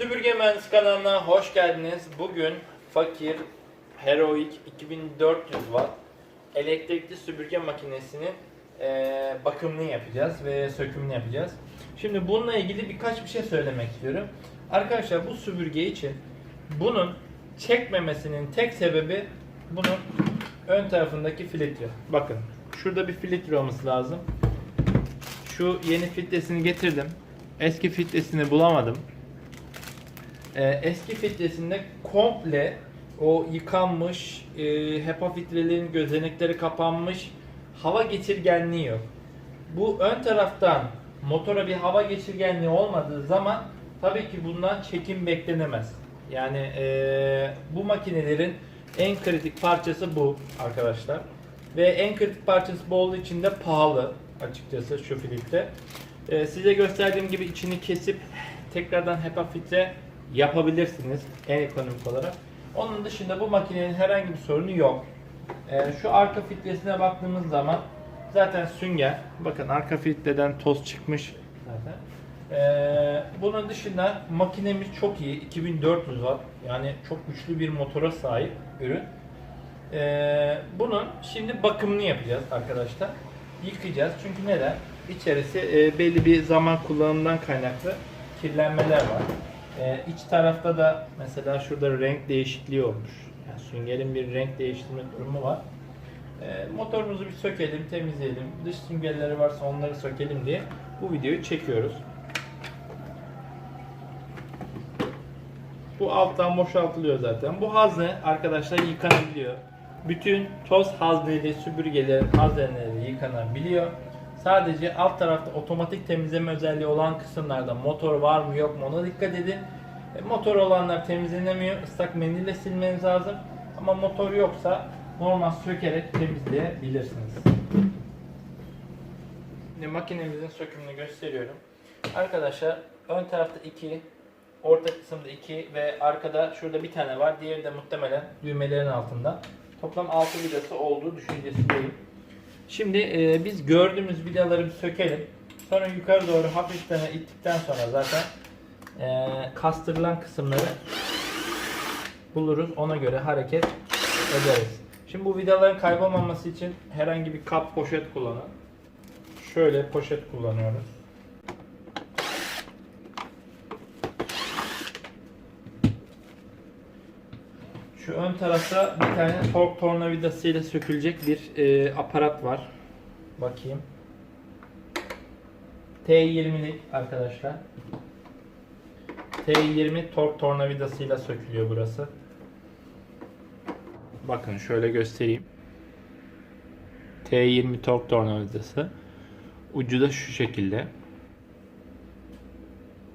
Süpürge Mühendisi kanalına hoş geldiniz. Bugün fakir Heroic 2400 watt elektrikli süpürge makinesinin eee, bakımını yapacağız ve sökümünü yapacağız. Şimdi bununla ilgili birkaç bir şey söylemek istiyorum. Arkadaşlar bu süpürge için bunun çekmemesinin tek sebebi bunun ön tarafındaki filtre. Bakın şurada bir filtre olması lazım. Şu yeni filtresini getirdim. Eski filtresini bulamadım. Ee, eski filtresinde komple o yıkanmış, e, HEPA filtrelerin gözenekleri kapanmış, hava geçirgenliği yok. Bu ön taraftan motora bir hava geçirgenliği olmadığı zaman tabii ki bundan çekim beklenemez. Yani e, bu makinelerin en kritik parçası bu arkadaşlar. Ve en kritik parçası bu olduğu için de pahalı açıkçası şu filtre. E, size gösterdiğim gibi içini kesip tekrardan HEPA filtre yapabilirsiniz en ekonomik olarak. Onun dışında bu makinenin herhangi bir sorunu yok. Ee, şu arka filtresine baktığımız zaman zaten sünger. Bakın arka filtreden toz çıkmış zaten. Ee, bunun dışında makinemiz çok iyi. 2400 watt. Yani çok güçlü bir motora sahip ürün. Ee, bunun şimdi bakımını yapacağız arkadaşlar. Yıkayacağız. Çünkü neden? İçerisi e, belli bir zaman kullanımından kaynaklı kirlenmeler var. Ee, iç tarafta da mesela şurada renk değişikliği olmuş. Yani süngerin bir renk değiştirme durumu var. Ee, motorumuzu bir sökelim, temizleyelim. Dış süngerleri varsa onları sökelim diye bu videoyu çekiyoruz. Bu alttan boşaltılıyor zaten. Bu hazne arkadaşlar yıkanabiliyor. Bütün toz hazneli süpürgelerin hazneleri yıkanabiliyor. Sadece alt tarafta otomatik temizleme özelliği olan kısımlarda motor var mı yok mu ona dikkat edin. E, motor olanlar temizlenemiyor. Islak mendille silmeniz lazım. Ama motor yoksa normal sökerek temizleyebilirsiniz. Şimdi makinemizin sökümünü gösteriyorum. Arkadaşlar ön tarafta 2, orta kısımda 2 ve arkada şurada bir tane var. Diğeri de muhtemelen düğmelerin altında. Toplam 6 vidası olduğu düşüncesindeyim. Şimdi e, biz gördüğümüz vidaları bir sökelim. Sonra yukarı doğru hafiften ittikten sonra zaten e, kastırılan kısımları buluruz. Ona göre hareket ederiz. Şimdi bu vidaların kaybolmaması için herhangi bir kap poşet kullanın. Şöyle poşet kullanıyoruz. Şu ön tarafta bir tane tork tornavidasıyla sökülecek bir e, aparat var. Bakayım. T20'lik arkadaşlar. T20 tork tornavidasıyla sökülüyor burası. Bakın şöyle göstereyim. T20 tork tornavidası. Ucu da şu şekilde.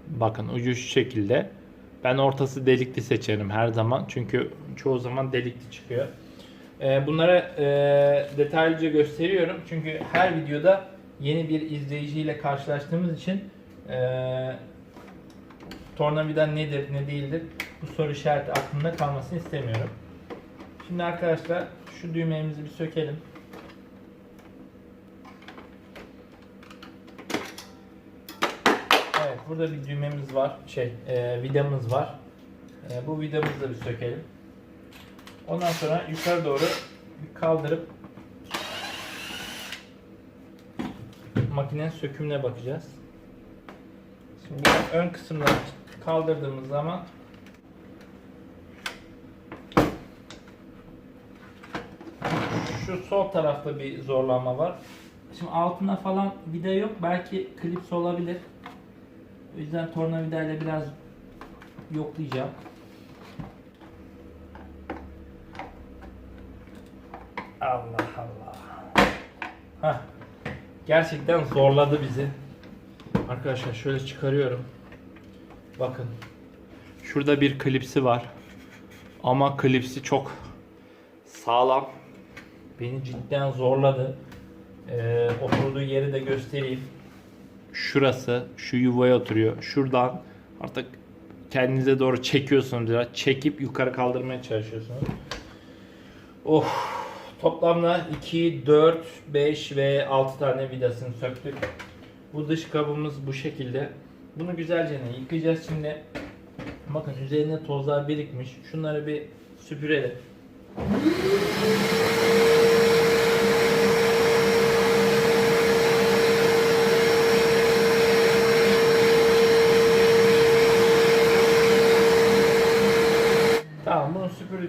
Bakın ucu şu şekilde. Ben ortası delikli seçerim her zaman. Çünkü çoğu zaman delikli çıkıyor. Ee, bunlara e, detaylıca gösteriyorum. Çünkü her videoda yeni bir izleyiciyle karşılaştığımız için e, tornavida nedir ne değildir bu soru işareti aklımda kalmasını istemiyorum. Şimdi arkadaşlar şu düğmemizi bir sökelim. Burada bir düğmemiz var. Şey e, vidamız var. E, bu vidamızı da bir sökelim. Ondan sonra yukarı doğru kaldırıp makinenin sökümüne bakacağız. Şimdi ön kısımları kaldırdığımız zaman şu sol tarafta bir zorlanma var. Şimdi altına falan vida yok. Belki klips olabilir. O yüzden tornavida ile biraz yoklayacağım. Allah Allah. Hah. Gerçekten zorladı bizi. Arkadaşlar şöyle çıkarıyorum. Bakın. Şurada bir klipsi var. Ama klipsi çok sağlam. Beni cidden zorladı. Ee, oturduğu yeri de göstereyim. Şurası şu yuvaya oturuyor. Şuradan artık kendinize doğru çekiyorsunuz biraz. Çekip yukarı kaldırmaya çalışıyorsunuz. Oh. Toplamda 2, 4, 5 ve 6 tane vidasını söktük. Bu dış kabımız bu şekilde. Bunu güzelce yıkayacağız şimdi. Bakın üzerine tozlar birikmiş. Şunları bir süpürelim.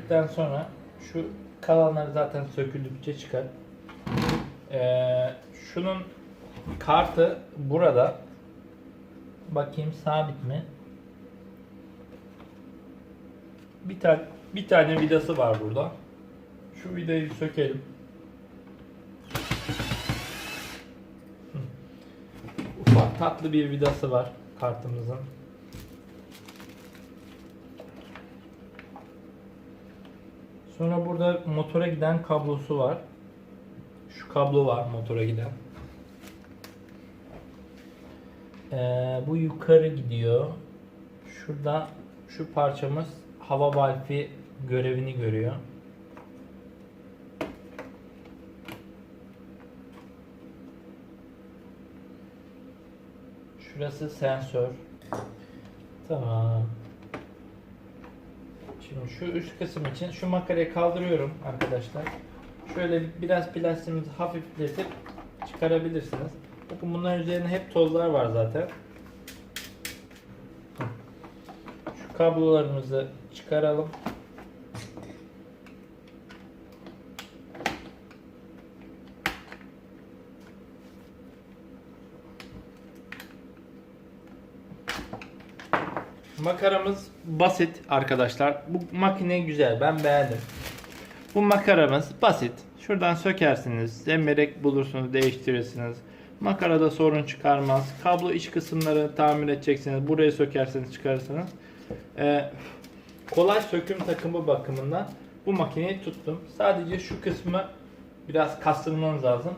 Süpürdükten sonra şu kalanları zaten söküldükçe çıkar. Ee, şunun kartı burada. Bakayım sabit mi? Bir tane bir tane vidası var burada. Şu vidayı sökelim. Ufak tatlı bir vidası var kartımızın. Sonra burada motora giden kablosu var. Şu kablo var motora giden. Ee, bu yukarı gidiyor. Şurada şu parçamız hava valfi görevini görüyor. Şurası sensör. Tamam. Şimdi şu üst kısım için şu makarayı kaldırıyorum arkadaşlar. Şöyle biraz plastiğimizi hafifletip çıkarabilirsiniz. Bakın bunların üzerinde hep tozlar var zaten. Şu kablolarımızı çıkaralım. Makaramız basit arkadaşlar. Bu makine güzel. Ben beğendim. Bu makaramız basit. Şuradan sökersiniz. Zemberek bulursunuz, değiştirirsiniz. Makarada sorun çıkarmaz. Kablo iç kısımları tamir edeceksiniz. Burayı sökerseniz çıkarırsınız. Ee, kolay söküm takımı bakımından bu makineyi tuttum. Sadece şu kısmı biraz kastırmanız lazım.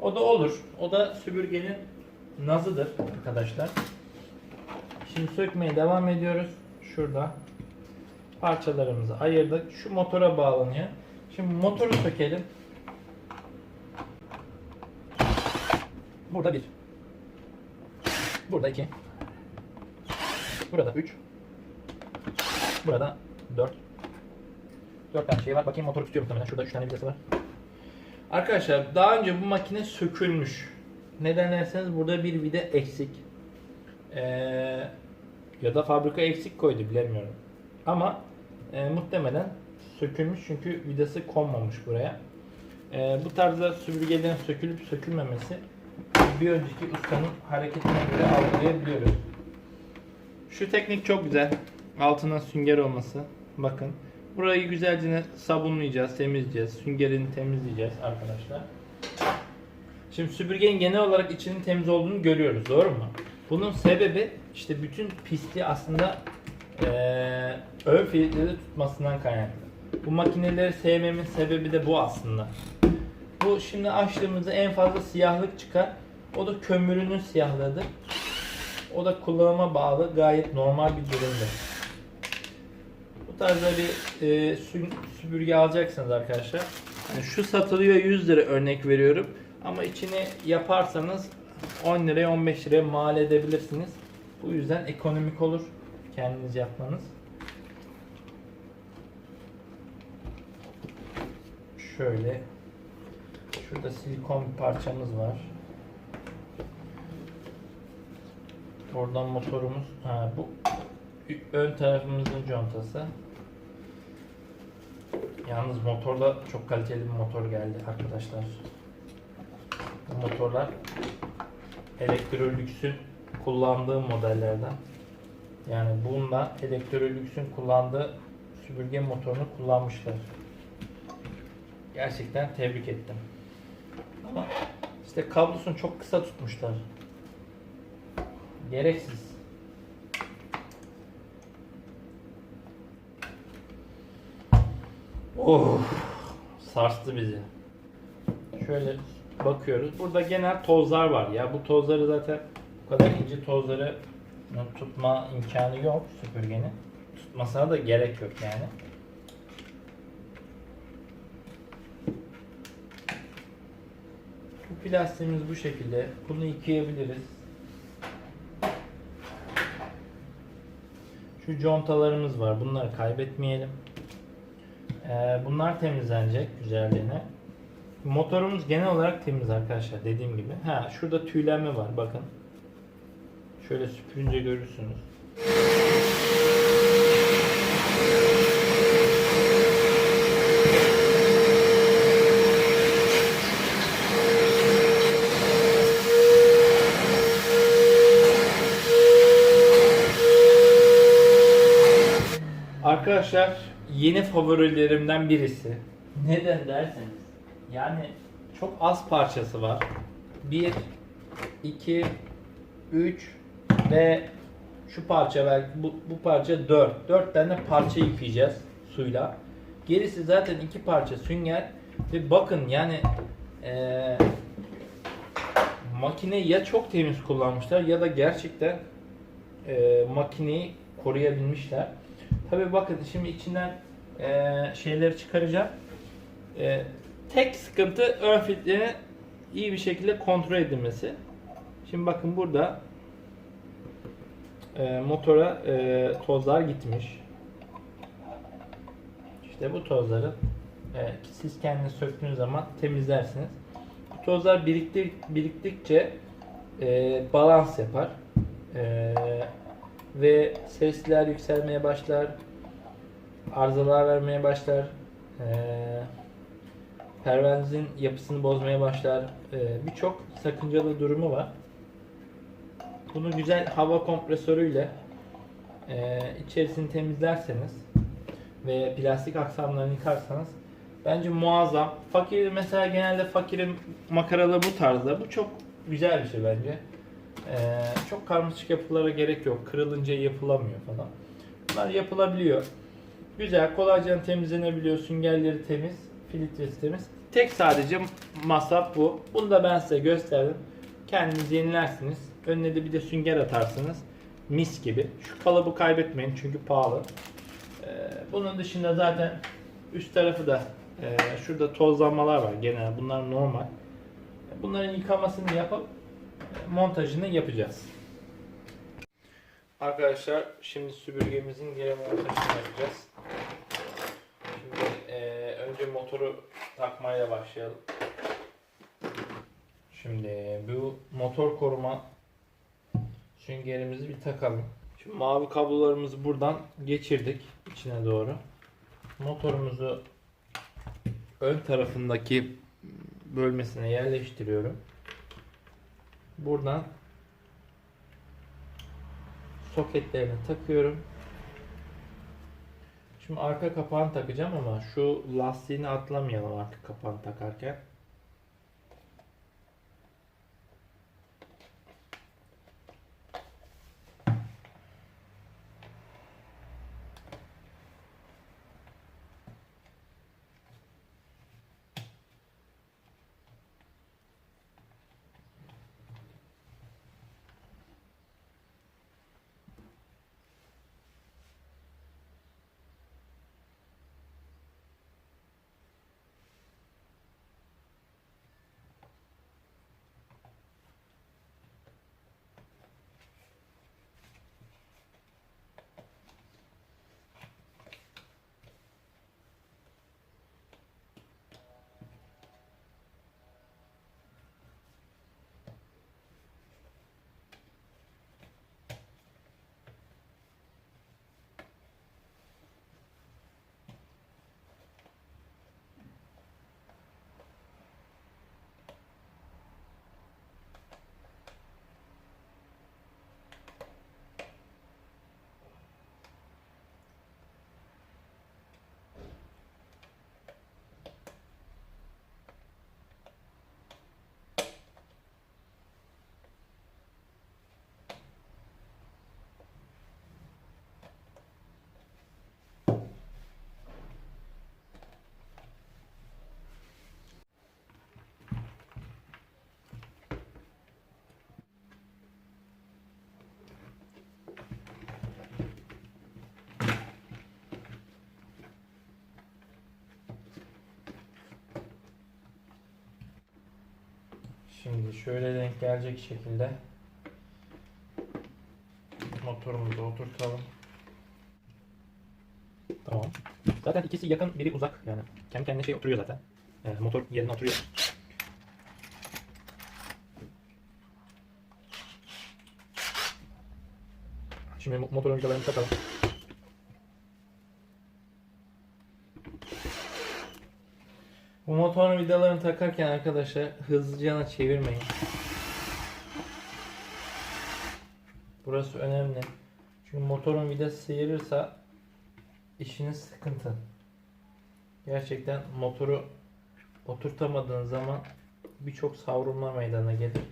O da olur. O da süpürgenin nazıdır arkadaşlar. Şimdi sökmeye devam ediyoruz. Şurada parçalarımızı ayırdık. Şu motora bağlanıyor. Şimdi motoru sökelim. Burada bir. Burada iki. Burada üç. Burada dört. Dört tane şey var. Bakayım motoru tutuyor muhtemelen. Şurada üç tane vidası var. Arkadaşlar daha önce bu makine sökülmüş. Neden derseniz burada bir vida eksik. Ee, ya da fabrika eksik koydu bilemiyorum. Ama e, muhtemelen sökülmüş çünkü vidası konmamış buraya. E, bu tarzda süpürgelerin sökülüp sökülmemesi bir önceki ustanın hareketine göre algılayabiliyoruz. Şu teknik çok güzel. Altına sünger olması. Bakın. Burayı güzelce sabunlayacağız, temizleyeceğiz. Süngerini temizleyeceğiz arkadaşlar. Şimdi süpürgenin genel olarak içinin temiz olduğunu görüyoruz. Doğru mu? Bunun sebebi işte bütün pisliği aslında eee ön filtreleri tutmasından kaynaklı. Bu makineleri sevmemin sebebi de bu aslında. Bu şimdi açtığımızda en fazla siyahlık çıkar. O da kömürünün siyahlığıdır. O da kullanıma bağlı gayet normal bir durumdur. Bu tarzda bir e, sü- süpürge alacaksınız arkadaşlar. Yani şu satılıyor 100 lira örnek veriyorum. Ama içini yaparsanız 10 liraya 15 liraya mal edebilirsiniz. Bu yüzden ekonomik olur kendiniz yapmanız. Şöyle şurada silikon bir parçamız var. Oradan motorumuz ha, bu ön tarafımızın contası. Yalnız motorda çok kaliteli bir motor geldi arkadaşlar. Bu motorlar Electrolux'ün kullandığı modellerden. Yani bunda Electrolux'ün kullandığı süpürge motorunu kullanmışlar. Gerçekten tebrik ettim. Ama işte kablosunu çok kısa tutmuşlar. Gereksiz. Oh, sarstı bizi. Şöyle bakıyoruz. Burada genel tozlar var ya. Bu tozları zaten bu kadar ince tozları tutma imkanı yok süpürgenin. Tutmasına da gerek yok yani. Bu plastiğimiz bu şekilde. Bunu yıkayabiliriz. Şu contalarımız var. Bunları kaybetmeyelim. Ee, bunlar temizlenecek güzelliğine. Motorumuz genel olarak temiz arkadaşlar dediğim gibi. Ha şurada tüylenme var bakın. Şöyle süpürünce görürsünüz. Arkadaşlar yeni favorilerimden birisi. Neden derseniz yani çok az parçası var. 1 2 3 ve şu parça belki bu, bu parça 4. 4 tane parça yıkayacağız suyla. Gerisi zaten iki parça sünger ve bakın yani eee makineyi ya çok temiz kullanmışlar ya da gerçekten eee makineyi koruyabilmişler. Tabi bakın şimdi içinden eee, şeyleri çıkaracağım. Eee, tek sıkıntı ön filtrenin iyi bir şekilde kontrol edilmesi. Şimdi bakın burada eee, motora eee, tozlar gitmiş. İşte bu tozları eee, siz kendiniz söktüğünüz zaman temizlersiniz. Bu tozlar biriktir, biriktikçe eee, balans yapar. Eee, ve sesler yükselmeye başlar. Arızalar vermeye başlar. Eee pervanezin yapısını bozmaya başlar. Eee, Birçok sakıncalı durumu var. Bunu güzel hava kompresörüyle eee, içerisini temizlerseniz ve plastik aksamlarını yıkarsanız bence muazzam. Fakir mesela genelde fakirin makaralı bu tarzda. Bu çok güzel bir şey bence. Ee, çok karmaşık yapılara gerek yok. Kırılınca yapılamıyor falan. Bunlar yapılabiliyor. Güzel, kolayca temizlenebiliyor. Süngerleri temiz, filtresi temiz. Tek sadece masraf bu. Bunu da ben size gösterdim. Kendiniz yenilersiniz. Önüne de bir de sünger atarsınız. Mis gibi. Şu kalıbı kaybetmeyin çünkü pahalı. Ee, bunun dışında zaten üst tarafı da e, şurada tozlanmalar var genel. Bunlar normal. Bunların yıkamasını yapıp montajını yapacağız. Arkadaşlar şimdi süpürgemizin geri montajını yapacağız. Önce motoru takmayla başlayalım. Şimdi bu motor koruma süngerimizi bir takalım. Şimdi mavi kablolarımızı buradan geçirdik içine doğru. Motorumuzu ön tarafındaki bölmesine yerleştiriyorum. Buradan soketlerini takıyorum. Şimdi arka kapağını takacağım ama şu lastiğini atlamayalım arka kapağını takarken. Şimdi şöyle denk gelecek şekilde motorumuzu oturtalım. Tamam. Zaten ikisi yakın, biri uzak. Yani kendi kendine şey oturuyor zaten. Ee, motor yerine oturuyor. Şimdi mo- motorun vidalarını takalım. Bu motorun vidalarını takarken arkadaşlar hızlıca çevirmeyin. Burası önemli. Çünkü motorun vidası sıyırırsa işiniz sıkıntı. Gerçekten motoru oturtamadığın zaman birçok savrulma meydana gelir.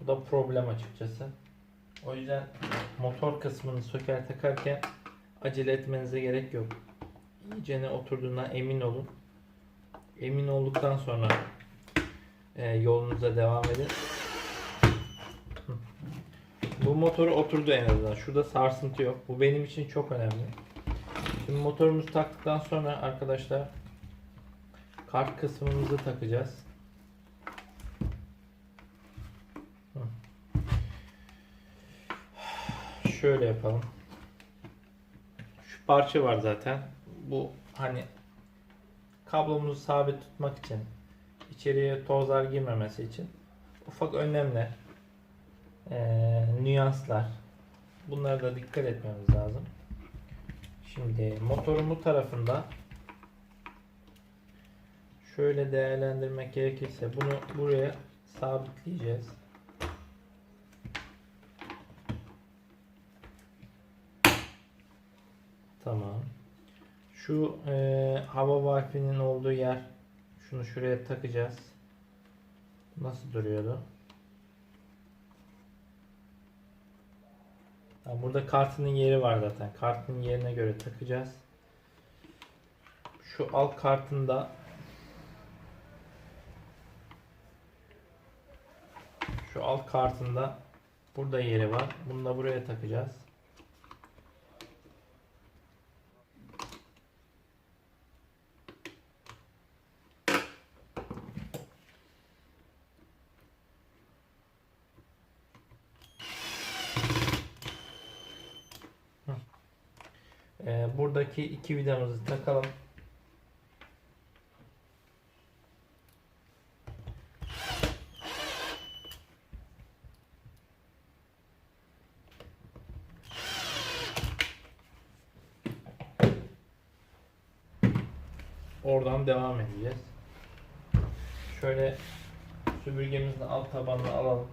Bu da problem açıkçası. O yüzden motor kısmını söker takarken acele etmenize gerek yok. İyicene oturduğuna emin olun. Emin olduktan sonra e, yolunuza devam edin. Bu motoru oturdu en azından. Şurada sarsıntı yok. Bu benim için çok önemli. Şimdi motorumuzu taktıktan sonra arkadaşlar kart kısmımızı takacağız. Şöyle yapalım. Şu parça var zaten. Bu hani kablomuzu sabit tutmak için içeriye tozlar girmemesi için ufak önlemler eee, nüanslar bunlara da dikkat etmemiz lazım. Şimdi motorun bu tarafında şöyle değerlendirmek gerekirse bunu buraya sabitleyeceğiz. Tamam. Şu e, hava valfinin olduğu yer şunu şuraya takacağız. Nasıl duruyordu? Ha, burada kartının yeri var zaten. Kartının yerine göre takacağız. Şu alt kartında şu alt kartında burada yeri var. Bunu da buraya takacağız. Ee, buradaki iki vidamızı takalım. Oradan devam edeceğiz. Şöyle süpürgemizin alt tabanını alalım.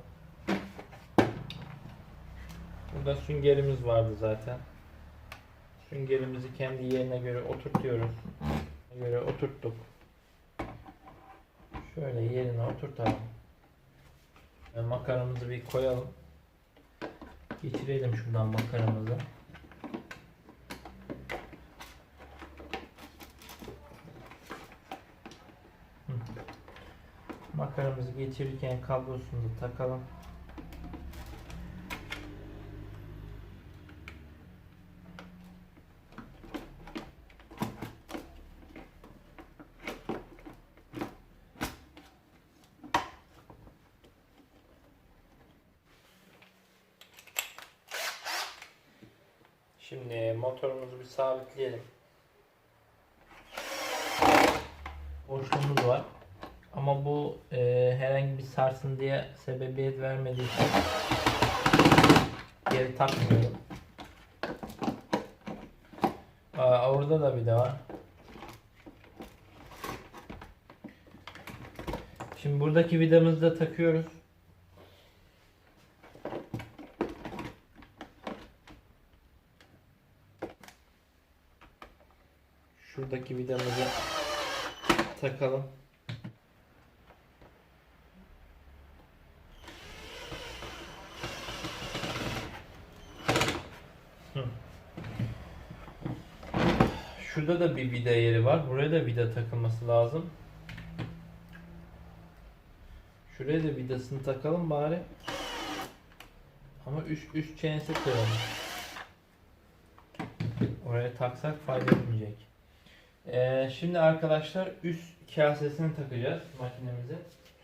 Burada süngerimiz vardı zaten. Süngerimizi kendi yerine göre oturtuyoruz. göre oturttuk. Şöyle yerine oturtalım. Ve makaramızı bir koyalım. Geçirelim şuradan makaramızı. Makaramızı geçirirken kablosunu da takalım. Şimdi motorumuzu bir sabitleyelim. Boşluğumuz var. Ama bu e, herhangi bir sarsıntıya sebebiyet vermediği için geri takmıyorum. Aa, orada da bir de var. Şimdi buradaki vidamızı da takıyoruz. Şuradaki vidamızı takalım. Şurada da bir vida yeri var. Buraya da vida takılması lazım. Şuraya da vidasını takalım bari. Ama üst üst çenesi koyalım. Oraya taksak fayda etmeyecek. Ee, şimdi arkadaşlar üst kasesini takacağız makinemize.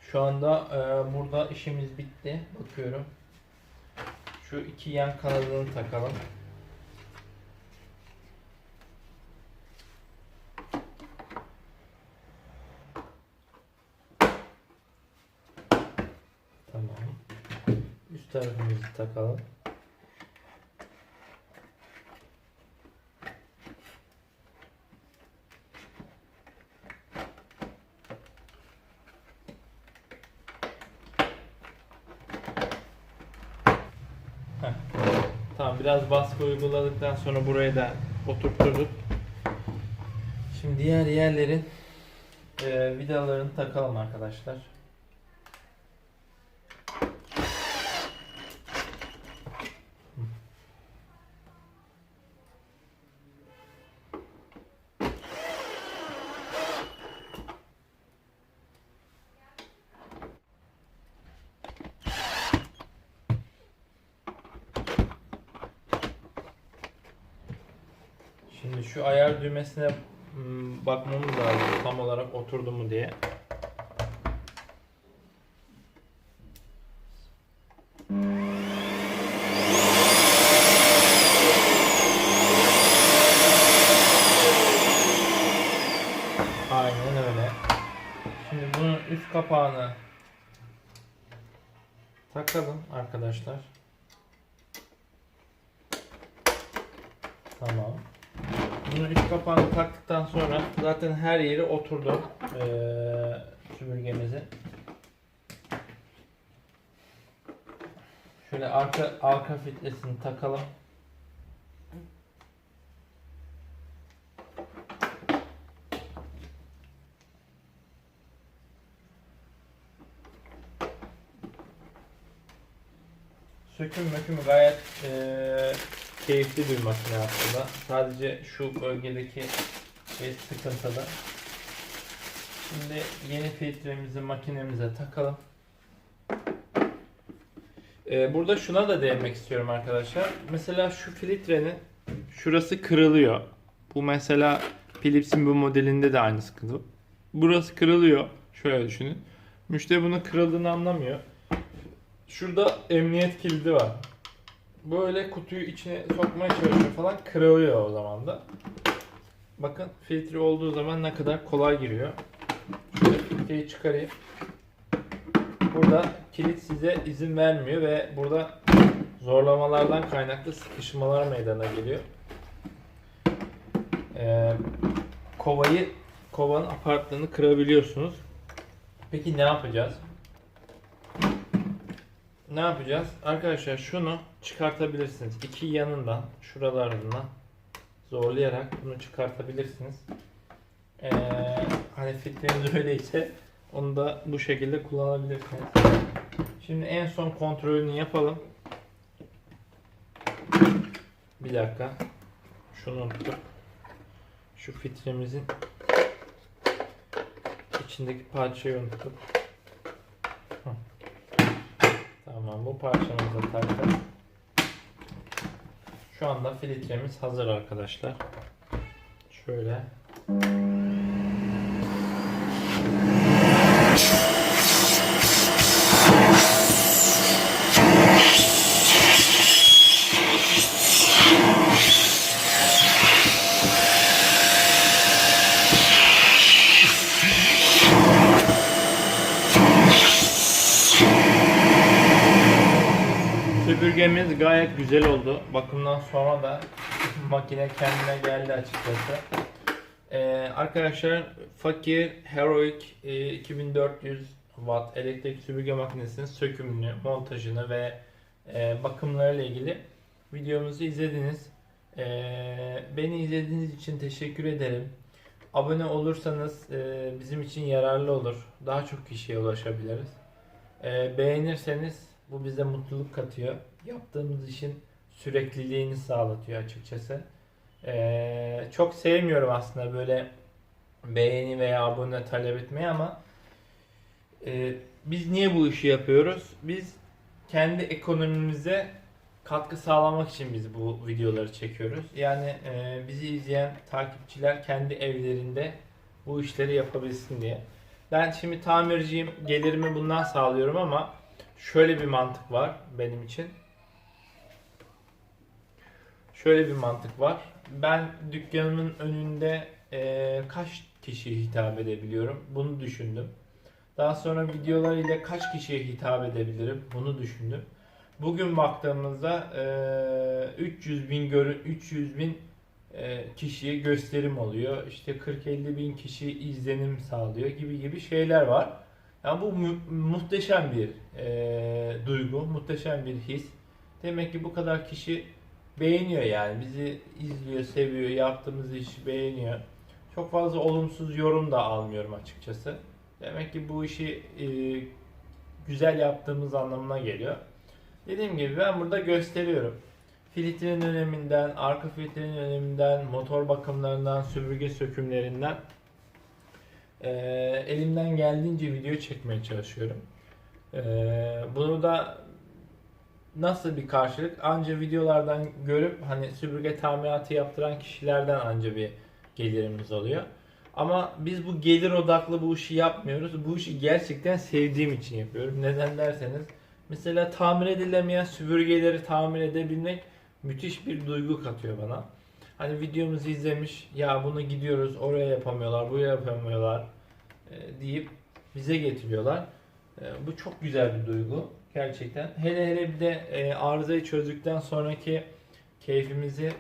Şu anda e, burada işimiz bitti. Bakıyorum. Şu iki yan kanadını takalım. Tamam. Üst tarafımızı takalım. Tamam biraz baskı uyguladıktan sonra buraya da oturtturduk. Şimdi diğer yerlerin e, vidalarını takalım arkadaşlar. Şimdi şu ayar düğmesine hmm, bakmamız lazım tam olarak oturdu mu diye. Aynen öyle. Şimdi bunun üst kapağını takalım arkadaşlar. Tamam. Bunu üst kapağını taktıktan sonra zaten her yeri oturdu eee süpürgemizin. Şöyle arka arka filtresini takalım. Söküm mökümü gayet eee, keyifli bir makine aslında. Sadece şu bölgedeki şey sıkıntılı. Şimdi yeni filtremizi makinemize takalım. Eee, burada şuna da değinmek istiyorum arkadaşlar. Mesela şu filtrenin şurası kırılıyor. Bu mesela Philips'in bu modelinde de aynı sıkıntı. Burası kırılıyor. Şöyle düşünün. Müşteri bunun kırıldığını anlamıyor. Şurada emniyet kilidi var. Böyle kutuyu içine sokmaya çalışıyor falan kırılıyor o zaman da. Bakın filtre olduğu zaman ne kadar kolay giriyor. Şöyle filtreyi çıkarayım. Burada kilit size izin vermiyor ve burada zorlamalardan kaynaklı sıkışmalar meydana geliyor. Ee, kovayı kovanın aparatlarını kırabiliyorsunuz. Peki ne yapacağız? Ne yapacağız? Arkadaşlar şunu çıkartabilirsiniz. İki yanından, şuralarından zorlayarak bunu çıkartabilirsiniz. Ee, hani fikriniz öyleyse onu da bu şekilde kullanabilirsiniz. Şimdi en son kontrolünü yapalım. Bir dakika. Şunu unuttuk. Şu filtremizin içindeki parçayı unuttuk. Hı. Tamam bu parçamızı taktık. Şu anda filtremiz hazır arkadaşlar. Şöyle. Süpürgemiz gayet güzel oldu. Bakımdan sonra da makine kendine geldi açıkçası. Ee, arkadaşlar Fakir Heroic e, 2400 watt elektrik süpürge makinesinin sökümünü, montajını ve e, bakımlarıyla ilgili videomuzu izlediniz. Ee, beni izlediğiniz için teşekkür ederim. Abone olursanız e, bizim için yararlı olur. Daha çok kişiye ulaşabiliriz. Ee, beğenirseniz bu bize mutluluk katıyor. Yaptığımız işin sürekliliğini sağlatıyor açıkçası. Ee, çok sevmiyorum aslında böyle beğeni veya abone talep etmeyi ama e, biz niye bu işi yapıyoruz? Biz kendi ekonomimize katkı sağlamak için biz bu videoları çekiyoruz. Yani e, bizi izleyen takipçiler kendi evlerinde bu işleri yapabilsin diye. Ben şimdi tamirciyim, gelirimi bundan sağlıyorum ama şöyle bir mantık var benim için. Şöyle bir mantık var. Ben dükkanımın önünde eee, kaç kişiye hitap edebiliyorum? Bunu düşündüm. Daha sonra videolar ile kaç kişiye hitap edebilirim? Bunu düşündüm. Bugün baktığımızda e, 300 bin görü 300 bin e, kişiye gösterim oluyor. İşte 40-50 bin kişi izlenim sağlıyor gibi gibi şeyler var. Yani bu mu- muhteşem bir e, duygu, muhteşem bir his. Demek ki bu kadar kişi beğeniyor yani bizi izliyor, seviyor, yaptığımız işi beğeniyor. Çok fazla olumsuz yorum da almıyorum açıkçası. Demek ki bu işi e, güzel yaptığımız anlamına geliyor. Dediğim gibi ben burada gösteriyorum. Filtrenin öneminden, arka filtrenin öneminden, motor bakımlarından, süpürge sökümlerinden e, elimden geldiğince video çekmeye çalışıyorum. E, bunu da nasıl bir karşılık? Anca videolardan görüp hani süpürge tamiratı yaptıran kişilerden anca bir gelirimiz oluyor. Ama biz bu gelir odaklı bu işi yapmıyoruz. Bu işi gerçekten sevdiğim için yapıyorum. Neden derseniz mesela tamir edilemeyen süpürgeleri tamir edebilmek müthiş bir duygu katıyor bana. Hani videomuzu izlemiş ya bunu gidiyoruz oraya yapamıyorlar buraya yapamıyorlar e, deyip bize getiriyorlar. E, bu çok güzel bir duygu gerçekten. Hele hele bir de e, arızayı çözdükten sonraki keyfimizi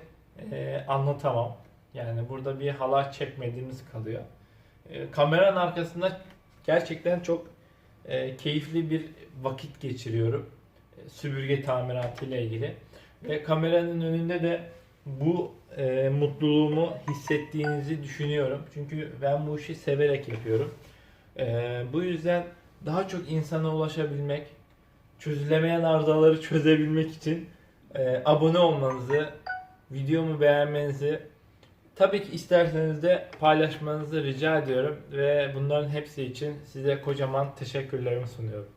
e, anlatamam. Yani burada bir halay çekmediğimiz kalıyor. E, kameranın arkasında gerçekten çok e, keyifli bir vakit geçiriyorum. E, süpürge tamiratı ile ilgili. Ve kameranın önünde de bu e, mutluluğumu hissettiğinizi düşünüyorum. Çünkü ben bu işi severek yapıyorum. E, bu yüzden daha çok insana ulaşabilmek, çözülemeyen arızaları çözebilmek için e, abone olmanızı, videomu beğenmenizi, tabii ki isterseniz de paylaşmanızı rica ediyorum ve bunların hepsi için size kocaman teşekkürlerimi sunuyorum.